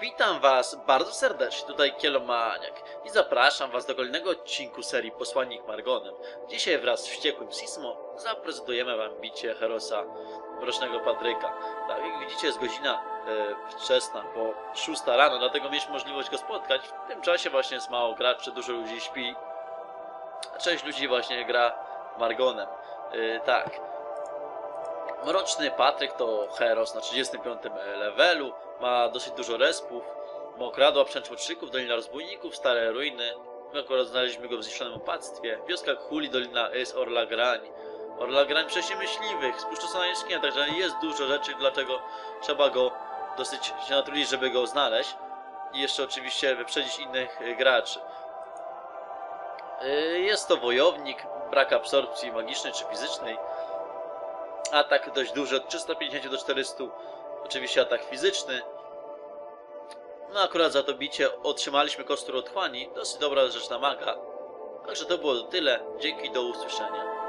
Witam Was bardzo serdecznie, tutaj Kielomaniak i zapraszam Was do kolejnego odcinku serii Posłannik Margonem. Dzisiaj wraz z wściekłym Sismo zaprezentujemy Wam bicie Herosa Mrocznego Patryka. Tak jak widzicie jest godzina e, wczesna, po 6 rano, dlatego mieliśmy możliwość go spotkać. W tym czasie właśnie jest mało graczy, dużo ludzi śpi, a część ludzi właśnie gra Margonem. E, tak. Mroczny Patryk to Heros na 35 levelu, ma dosyć dużo respów, mokradła przęczłoczyków, Dolina Rozbójników, Stare Ruiny. My akurat znaleźliśmy go w zniszczonym opactwie. Wioska Kuli, Dolina Is, Orla Grań. Orla Grań wcześniej myśliwych, spuszczona jaskinia, także jest dużo rzeczy, dlatego trzeba go dosyć się natrudzić, żeby go znaleźć. I jeszcze oczywiście wyprzedzić innych graczy. Y, Jest to wojownik, brak absorpcji magicznej czy fizycznej. Atak dość duży, od 350 do 400. Oczywiście atak fizyczny. No akurat za to bicie otrzymaliśmy kostur otchłani. Dosyć dobra rzecz na maga. Także to było tyle. Dzięki, do usłyszenia.